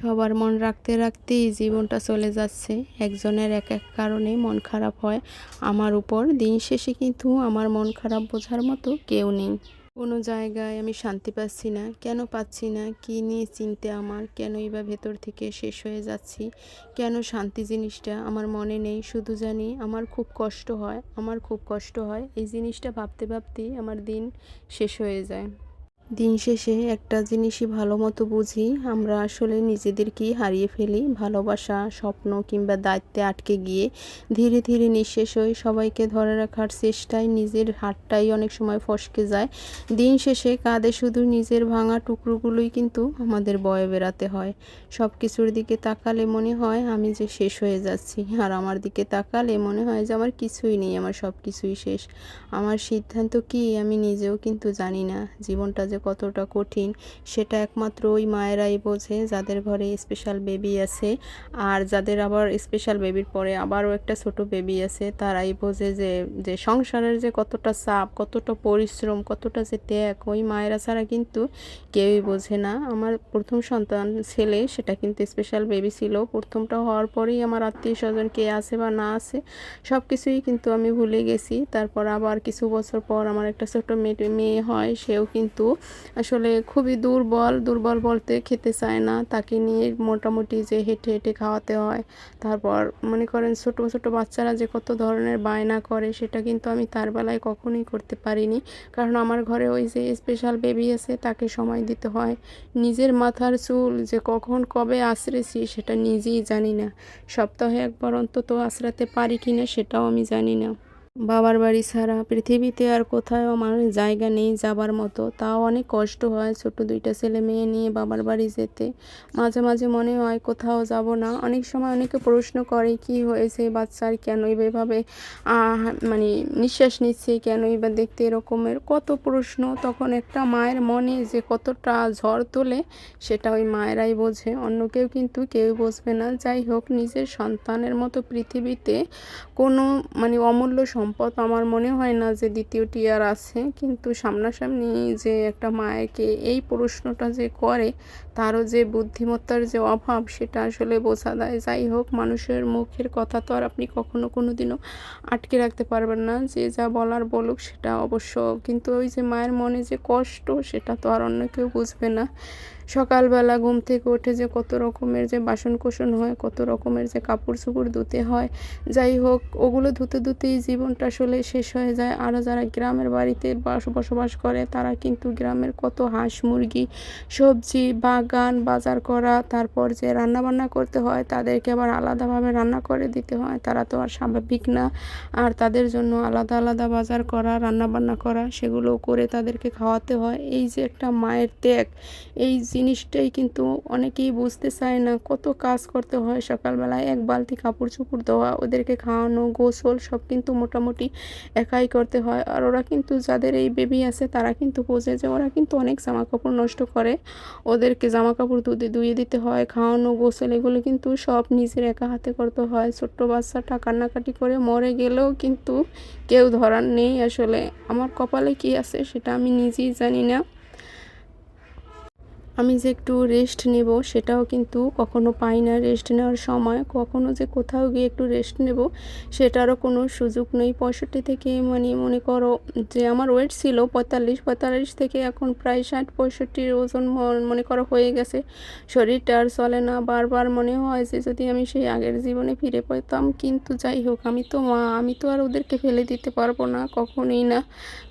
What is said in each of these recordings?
সবার মন রাখতে রাখতেই জীবনটা চলে যাচ্ছে। একজনের এক এক কারণে মন খারাপ হয়। আমার উপর দিন শেষে কিন্তু আমার মন খারাপ বোঝার মতো কেউ নেই। কোনো জায়গায় আমি শান্তি পাচ্ছি না। কেন পাচ্ছি না? কী নিয়ে চিনতে আমার? কেনই বা ভেতর থেকে শেষ হয়ে যাচ্ছি? কেন শান্তি জিনিসটা আমার মনে নেই? শুধু জানি আমার খুব কষ্ট হয়। আমার খুব কষ্ট হয়। এই জিনিসটা ভাবতে ভাবতেই আমার দিন শেষ হয়ে যায়। দিন শেষে একটা জিনিসই ভালো মতো বুঝি, আমরা আসলে নিজেদেরকেই হারিয়ে ফেলি। ভালোবাসা, স্বপ্ন কিংবা দায়িত্বে আটকে গিয়ে ধীরে ধীরে নিঃশেষ হই। সবাইকে ধরে রাখার চেষ্টায় নিজের হাতটাই অনেক সময় ফসকে যায়। দিন শেষে কাঁধে শুধু নিজের ভাঙা টুকরোগুলোই কিন্তু আমাদের বয়ে বেড়াতে হয়। সব কিছুর দিকে তাকালে মনে হয় আমি যে শেষ হয়ে যাচ্ছি, আর আমার দিকে তাকালে মনে হয় যে আমার কিছুই নেই, আমার সব কিছুই শেষ। আমার সিদ্ধান্ত কি আমি নিজেও কিন্তু জানি না। জীবনটা যে কতটা কঠিন, সেটা একমাত্র ওই মায়েরাই বোঝে যাদের ঘরে স্পেশাল বেবি আছে। আর যাদের আবার স্পেশাল বেবির পরে আবারও একটা ছোট বেবি আছে, তারাই বোঝে যে যে সংসারের যে কতটা চাপ, কতটা পরিশ্রম, কতটা যে ত্যাগ, ওই মায়েরা ছাড়া কিন্তু কেউই বোঝে না। আমার প্রথম সন্তান ছেলে, সেটা কিন্তু স্পেশাল বেবি ছিল। প্রথমটা হওয়ার পরেই আমার আত্মীয় স্বজন কে আছে বা না আছে সব কিছুই কিন্তু আমি ভুলে গেছি। তারপর আবার কিছু বছর পর আমার একটা ছোট মেয়ে মেয়ে হয়, সেও কিন্তু আসলে খুবই দুর্বল দুর্বল বলতে খেতে চায় না। তাকে নিয়ে মোটামুটি যে হেঁটে হেঁটে খাওয়াতে হয়। তারপর মনে করেন ছোট ছোট বাচ্চারা যে কত ধরনের বায়না করে, সেটা কিন্তু আমি তার বেলায় কখনোই করতে পারিনি। কারণ আমার ঘরে ওই যে স্পেশাল বেবি আছে, তাকে সময় দিতে হয়। নিজের মাথার চুল যে কখন কবে আশ্রেছি সেটা নিজেই জানি না। সপ্তাহে একবার অন্তত আশ্রাতে পারি কিনা, সেটাও আমি জানি না। বাবার বাড়ি ছাড়া পৃথিবীতে আর কোথাও মানুষ জায়গা নেই যাবার মতো। তাও অনেক কষ্ট হয় ছোট দুইটা ছেলে মেয়ে নিয়ে বাবার বাড়ি যেতে। মাঝে মাঝে মনে হয় কোথাও যাব না। অনেক সময় অনেকে প্রশ্ন করে, কি হয়েছে বাচ্চার? কেন এভাবে মানে নিঃশ্বাস নিচ্ছে? কেনই বা দেখতে এরকমের? কত প্রশ্ন। তখন একটা মায়ের মনে যে কতটা ঝড় তোলে, সেটা ওই মায়েরাই বোঝে। অন্য কেউ কিন্তু কেউ বুঝবে না। যাই হোক, নিজের সন্তানের মতো পৃথিবীতে কোনো মানে অমূল্য সম্পদ আমার মনে হয় না যে দ্বিতীয়টি আর আছে। কিন্তু সামনাসামনি যে একটা মায়েরকে এই প্রশ্নটা যে করে তারও যে বুদ্ধিমত্তার যে অভাব, সেটা আসলে বোঝা দেয় যাই হোক, মানুষের মুখের কথা তো আর আপনি কখনো কোনো দিনও আটকে রাখতে পারবেন না। যে যা বলার বলুক, সেটা অবশ্য। কিন্তু ওই যে মায়ের মনে যে কষ্ট, সেটা তো আর অন্য কেউ বুঝবে না। সকালবেলা ঘুম থেকে উঠে যে কত রকমের যে বাসন কোসন হয়, কত রকমের যে কাপড় চোপড় ধুতে হয়, যাই হোক, ওগুলো ধুতে ধুতেই জীবনটা আসলে শেষ হয়ে যায়। আরও যারা গ্রামের বাড়িতে বাস বসবাস করে, তারা কিন্তু গ্রামের কত হাঁস মুরগি, সবজি বাগান বাজার করা, তারপর যে রান্না বান্না করতে হয় তাদেরকে আবার আলাদাভাবে রান্না করে দিতে হয়। তারা তো আর স্বাভাবিক না। আর তাদের জন্য আলাদা আলাদা বাজার করা রান্না বান্না করা সেগুলো করে তাদেরকে খাওয়াতে হয়। এই যে একটা মায়ের ত্যাগ, এই জিনিসটাই কিন্তু অনেকেই বুঝতে চায় না। কত কাজ করতে হয় সকালবেলায়, এক বালতি কাপড় চোপড় দেওয়া, ওদেরকে খাওয়ানো, গোসল, সব কিন্তু মোটামুটি একাই করতে হয়। আর ওরা কিন্তু যাদের এই বেবি আছে, তারা কিন্তু বোঝে যে ওরা কিন্তু অনেক জামা কাপড় নষ্ট করে। ওদেরকে জামা কাপড় ধুতে ধুয়ে দিতে হয়, খাওয়ানো, গোসল, এগুলো কিন্তু সব নিজের একা হাতে করতে হয়। ছোট্ট বাচ্চাটা কান্নাকাটি করে মরে গেলেও কিন্তু কেউ ধরার নেই। আসলে আমার কপালে কি আছে সেটা আমি নিজেই জানি না। আমি যে একটু রেস্ট নেব সেটাও কিন্তু কখনো পাই না। রেস্ট নেওয়ার সময় কখনো যে কোথাও গিয়ে একটু রেস্ট নেব সেটারও কোনো সুযোগ নেই। পঁয়ষট্টি থেকে মানে মনে করো যে আমার ওয়েট ছিল পঁয়তাল্লিশ পঁয়তাল্লিশ থেকে এখন প্রায় ষাট, পঁয়ষট্টির ওজন মনে করো হয়ে গেছে। শরীরটা আর চলে না। বারবার মনে হয় যে যদি আমি সেই আগের জীবনে ফিরে পেতাম, কিন্তু যাই হোক, আমি তো মা, আমি তো আর ওদেরকে ফেলে দিতে পারব না, কখনোই না।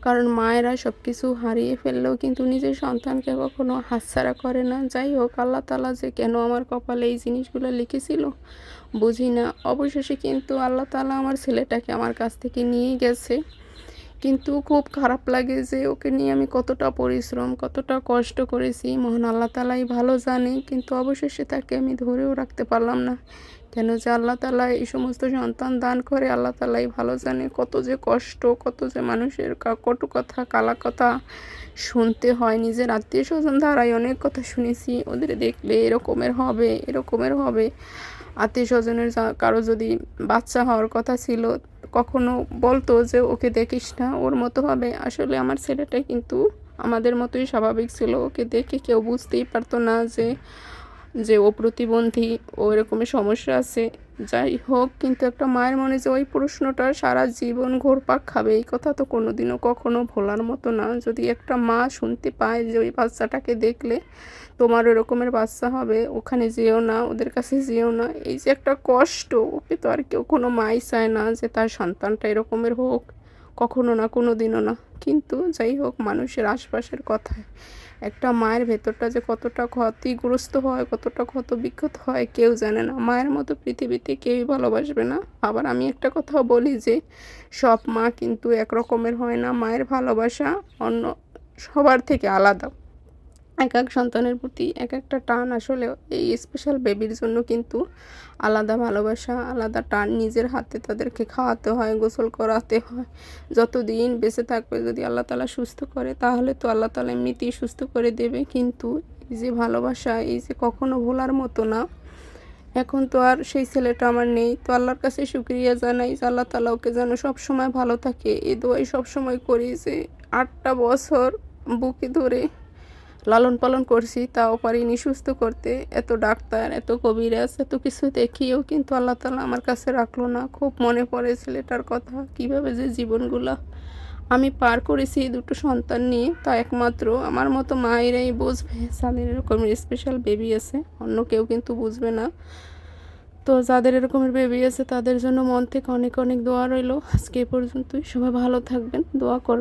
কারণ মায়েরা সব কিছু হারিয়ে ফেললেও কিন্তু নিজের সন্তানকে কখনো হাতছাড়া করে না। যাই হোক, আল্লাহ তালা যে কেন আমার কপালে এই জিনিসগুলো লিখেছিল বুঝি না। অবশেষে কিন্তু আল্লাহ তালা আমার ছেলেটাকে আমার কাছ থেকে নিয়ে গেছে। কিন্তু খুব খারাপ লাগে যে ওকে নিয়ে আমি কতটা পরিশ্রম, কতটা কষ্ট করেছি। মহান আল্লাহ তালাই ভালো জানে, কিন্তু অবশেষে তাকে আমি ধরেও রাখতে পারলাম না। কেন যে আল্লাহ তালা এই সমস্ত সন্তান দান করে, আল্লাহ তালাই ভালো জানে কত যে কষ্ট, কত যে মানুষের কটু কথা, কালা কথা শুনতে হয়। নিজের আত্মীয় স্বজন দ্বারাই অনেক কথা শুনেছি, ওদের দেখলে এরকমের হবে এরকমের হবে। আত্মীয় স্বজনের কারও যদি বাচ্চা হওয়ার কথা ছিল, কখনো বলতো যে, ওকে দেখিস না, ওর মতো হবে। আসলে আমার ছেলেটা কিন্তু আমাদের মতোই স্বাভাবিক ছিল। ওকে দেখে কেউ বুঝতেই পারতো না যে যে ও প্রতিবন্ধী, ও এরকমের সমস্যা আছে। যাই হোক, কিন্তু একটা মায়ের মনে যে ওই প্রশ্নটা সারা জীবন ঘোরপাক খাবে, এই কথা তো কোনোদিনও কখনো ভোলার মতো না। যদি একটা মা শুনতে পায় যে ওই বাচ্চাটাকে দেখলে, তোমার এরকমের বাচ্চা হবে, ওখানে যেও না, ওদের কাছে যেও না, এই যে একটা কষ্ট, ওকে তো আর কেউ কোনো মাই চায় না যে তার সন্তানটা এরকমের হোক। কখনো না কোনো দিনও না। কিন্তু যাই হোক, মানুষের আশপাশের কথায়। একটা মায়ের ভেতরটা যে কতটা ক্ষতিগ্রস্ত হয়, কতটা ক্ষত বিক্ষত হয়, কেউ জানে না। মায়ের মতো পৃথিবীতে কেউই ভালোবাসবে না। আবার আমি একটা কথাও বলি যে, সব মা কিন্তু এক রকমের হয় না। মায়ের ভালোবাসা অন্য সবার থেকে আলাদা। এক এক সন্তানের প্রতি এক একটা টান আসলে এই স্পেশাল বেবির জন্য কিন্তু আলাদা ভালোবাসা, আলাদা টান নিজের হাতে তাদেরকে খাওয়াতে হয়, গোসল করাতে হয়। যতদিন বেঁচে থাকবে, যদি আল্লাহ তালা সুস্থ করে, তাহলে তো আল্লাহ তালা এমনিতেই সুস্থ করে দেবে। কিন্তু এই যে ভালোবাসা, এই যে কখনো ভোলার মতো না, এখন তো আর সেই ছেলেটা আমার নেই। তো আল্লাহর কাছে শুক্রিয়া জানাই যে আল্লাহ তালা ওকে যেন সবসময় ভালো থাকে। এ দোয়াই সবসময় করি যে আটটা বছর বুকে ধরে লালন পালন করছি, তাও পারিনি সুস্থ করতে। এত ডাক্তার, এত কবিরাজ, এত কিছু দেখিয়েও কিন্তু আল্লাহ তালা আমার কাছে রাখল না। খুব মনে পড়ে ছেলেটার কথা, কীভাবে যে জীবনগুলা আমি পার করেছি দুটো সন্তান নিয়ে। তা একমাত্র আমার মতো মায়েরাই বুঝবে, যাদের এরকম স্পেশাল বেবি আছে, অন্য কেউ কিন্তু বুঝবে না। তো যাদের এরকমের বেবি আছে, তাদের জন্য মন থেকে অনেক অনেক দোয়া রইল। আজকে এ পর্যন্তই, সবাই ভালো থাকবেন, দোয়া করবেন।